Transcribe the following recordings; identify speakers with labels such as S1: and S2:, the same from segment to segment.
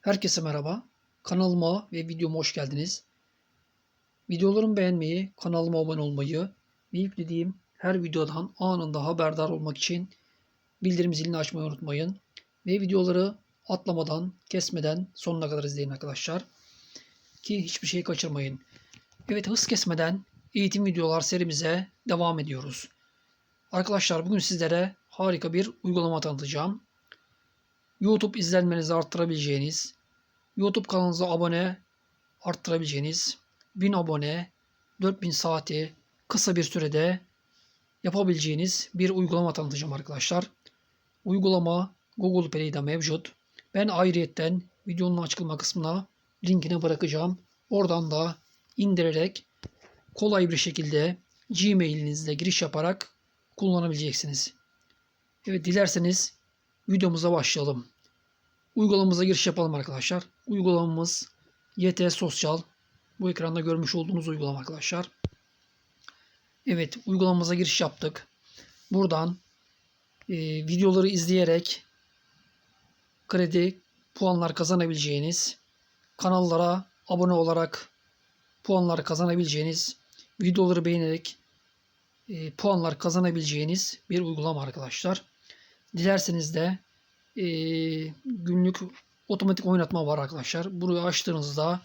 S1: Herkese merhaba. Kanalıma ve videoma hoş geldiniz. Videolarımı beğenmeyi, kanalıma abone olmayı ve yüklediğim her videodan anında haberdar olmak için bildirim zilini açmayı unutmayın. Ve videoları atlamadan, kesmeden sonuna kadar izleyin arkadaşlar. Ki hiçbir şey kaçırmayın. Evet hız kesmeden eğitim videolar serimize devam ediyoruz. Arkadaşlar bugün sizlere harika bir uygulama tanıtacağım. YouTube izlenmenizi arttırabileceğiniz, YouTube kanalınıza abone arttırabileceğiniz 1000 abone, 4000 saati kısa bir sürede yapabileceğiniz bir uygulama tanıtacağım arkadaşlar. Uygulama Google Play'de mevcut. Ben ayrıyetten videonun açıklama kısmına linkini bırakacağım. Oradan da indirerek kolay bir şekilde Gmail'inizle giriş yaparak kullanabileceksiniz. Evet dilerseniz videomuza başlayalım. Uygulamamıza giriş yapalım arkadaşlar. Uygulamamız YT Sosyal. Bu ekranda görmüş olduğunuz uygulama arkadaşlar. Evet uygulamamıza giriş yaptık. Buradan e, videoları izleyerek kredi puanlar kazanabileceğiniz, kanallara abone olarak puanlar kazanabileceğiniz, videoları beğenerek e, puanlar kazanabileceğiniz bir uygulama arkadaşlar. Dilerseniz de e, günlük otomatik oynatma var arkadaşlar. Burayı açtığınızda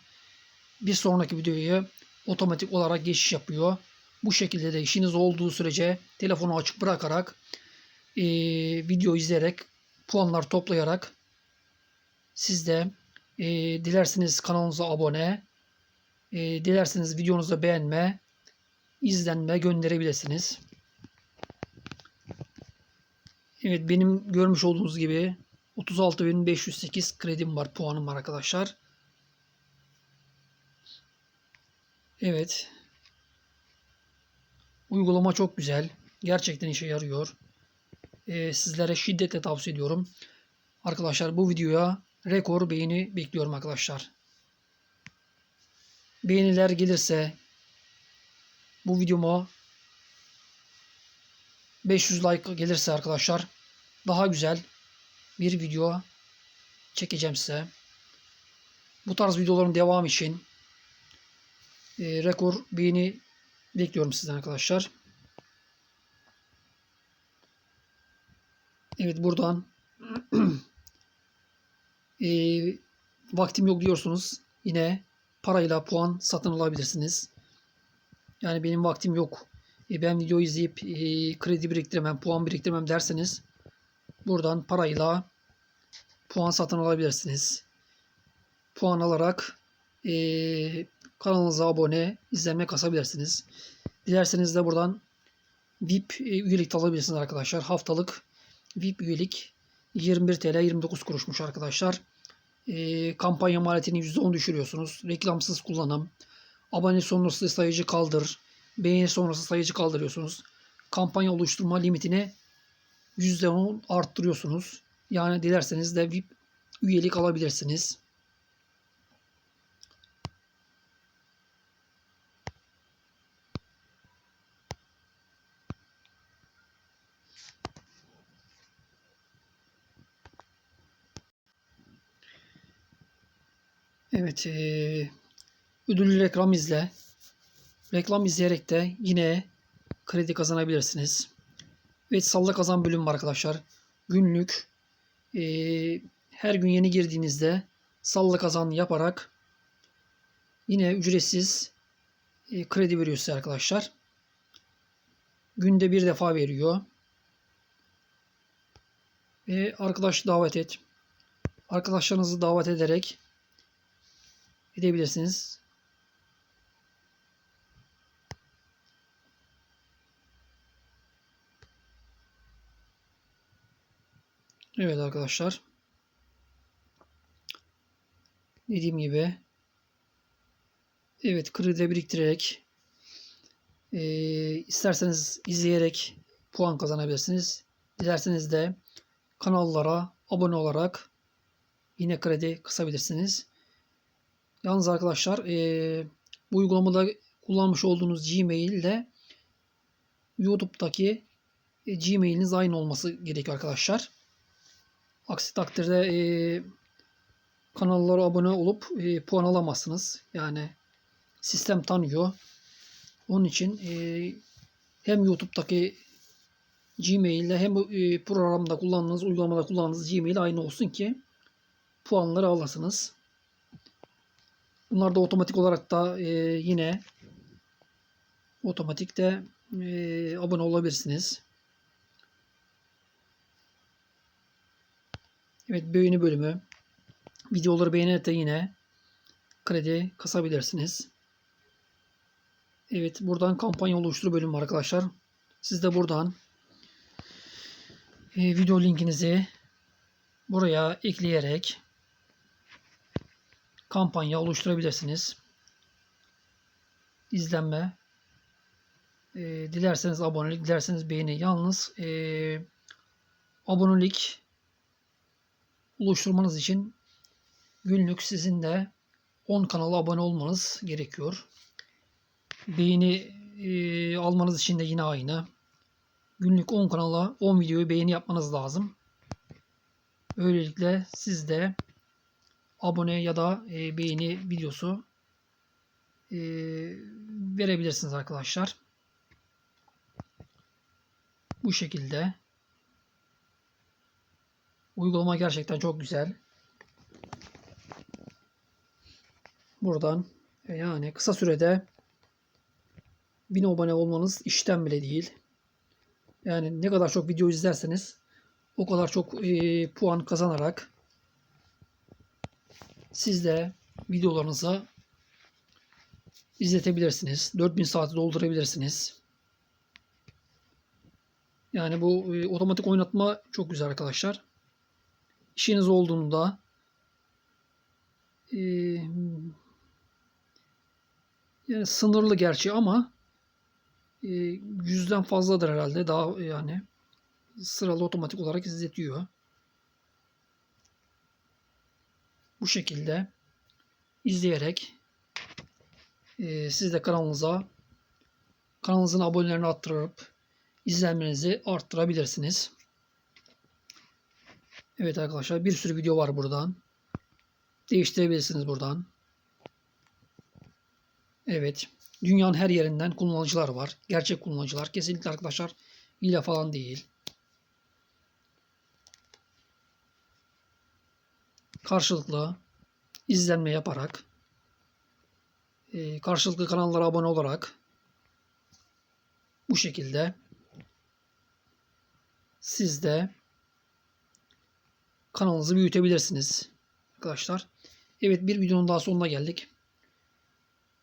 S1: bir sonraki videoyu otomatik olarak geçiş yapıyor. Bu şekilde de işiniz olduğu sürece telefonu açık bırakarak e, video izleyerek puanlar toplayarak siz de e, dilerseniz kanalımıza abone, e, dilerseniz videonuzu beğenme, izlenme gönderebilirsiniz. Evet benim görmüş olduğunuz gibi 36.508 kredim var, puanım var arkadaşlar. Evet. Uygulama çok güzel. Gerçekten işe yarıyor. Ee, sizlere şiddetle tavsiye ediyorum. Arkadaşlar bu videoya rekor beğeni bekliyorum arkadaşlar. Beğeniler gelirse bu videoma 500 like gelirse arkadaşlar daha güzel bir video çekeceğim size. Bu tarz videoların devam için e, rekor beğeni bekliyorum sizden arkadaşlar. Evet buradan e, vaktim yok diyorsunuz. Yine parayla puan satın alabilirsiniz. Yani benim vaktim yok. E, ben video izleyip e, kredi biriktiremem, puan biriktiremem derseniz buradan parayla puan satın alabilirsiniz. Puan alarak e, kanalınıza abone, izlenme kasabilirsiniz. Dilerseniz de buradan VIP e, üyelik de alabilirsiniz arkadaşlar. Haftalık VIP üyelik 21 TL 29 kuruşmuş arkadaşlar. E, kampanya maliyetini %10 düşürüyorsunuz. Reklamsız kullanım. Abone sonrası sayıcı kaldır. Beğeni sonrası sayıcı kaldırıyorsunuz. Kampanya oluşturma limitini %10 arttırıyorsunuz. Yani dilerseniz de VIP üyelik alabilirsiniz. Evet, ee, ödüllü reklam izle. Reklam izleyerek de yine kredi kazanabilirsiniz. Evet, salla kazan bölüm var arkadaşlar. Günlük e, her gün yeni girdiğinizde salla kazan yaparak yine ücretsiz e, kredi veriyor size arkadaşlar. Günde bir defa veriyor. Ve arkadaş davet et. Arkadaşlarınızı davet ederek edebilirsiniz. Evet arkadaşlar. Dediğim gibi evet kredi biriktirerek e, isterseniz izleyerek puan kazanabilirsiniz. Dilerseniz de kanallara abone olarak yine kredi kısabilirsiniz. Yalnız arkadaşlar e, bu uygulamada kullanmış olduğunuz Gmail ile YouTube'daki e, Gmail'iniz aynı olması gerekiyor arkadaşlar. Aksi takdirde e, kanallara abone olup e, puan alamazsınız. Yani sistem tanıyor. Onun için e, hem YouTube'daki Gmail ile hem e, programda kullandığınız, uygulamada kullandığınız Gmail aynı olsun ki puanları alasınız. Bunlar da otomatik olarak da e, yine otomatikte e, abone olabilirsiniz. Evet beğeni bölümü. Videoları beğenerek de yine kredi kasabilirsiniz. Evet buradan kampanya oluştur bölümü var arkadaşlar. Siz de buradan e, video linkinizi buraya ekleyerek kampanya oluşturabilirsiniz. İzlenme e, dilerseniz abonelik, dilerseniz beğeni. Yalnız e, abonelik oluşturmanız için günlük sizin de 10 kanala abone olmanız gerekiyor. Beğeni e, almanız için de yine aynı. Günlük 10 kanala 10 videoyu beğeni yapmanız lazım. Böylelikle siz de abone ya da e, beğeni videosu e, verebilirsiniz arkadaşlar. Bu şekilde. Uygulama gerçekten çok güzel. Buradan e, yani kısa sürede 1000 abone olmanız işten bile değil. Yani ne kadar çok video izlerseniz o kadar çok e, puan kazanarak siz de videolarınıza izletebilirsiniz. 4000 saati doldurabilirsiniz. Yani bu e, otomatik oynatma çok güzel arkadaşlar. İşiniz olduğunda e, yani sınırlı gerçi ama e, yüzden fazladır herhalde. Daha yani sıralı otomatik olarak izletiyor. Bu şekilde izleyerek e, siz de kanalınıza kanalınızın abonelerini arttırıp izlenmenizi arttırabilirsiniz. Evet arkadaşlar bir sürü video var buradan. Değiştirebilirsiniz buradan. Evet. Dünyanın her yerinden kullanıcılar var. Gerçek kullanıcılar. Kesinlikle arkadaşlar hile falan değil. Karşılıklı izlenme yaparak e, karşılıklı kanallara abone olarak bu şekilde siz de kanalınızı büyütebilirsiniz arkadaşlar. Evet bir videonun daha sonuna geldik.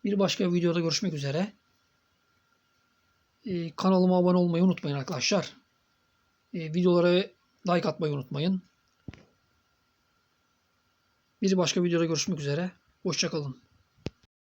S1: Bir başka videoda görüşmek üzere. Ee, kanalıma abone olmayı unutmayın arkadaşlar. Ee, videolara like atmayı unutmayın. Bir başka videoda görüşmek üzere. Hoşçakalın.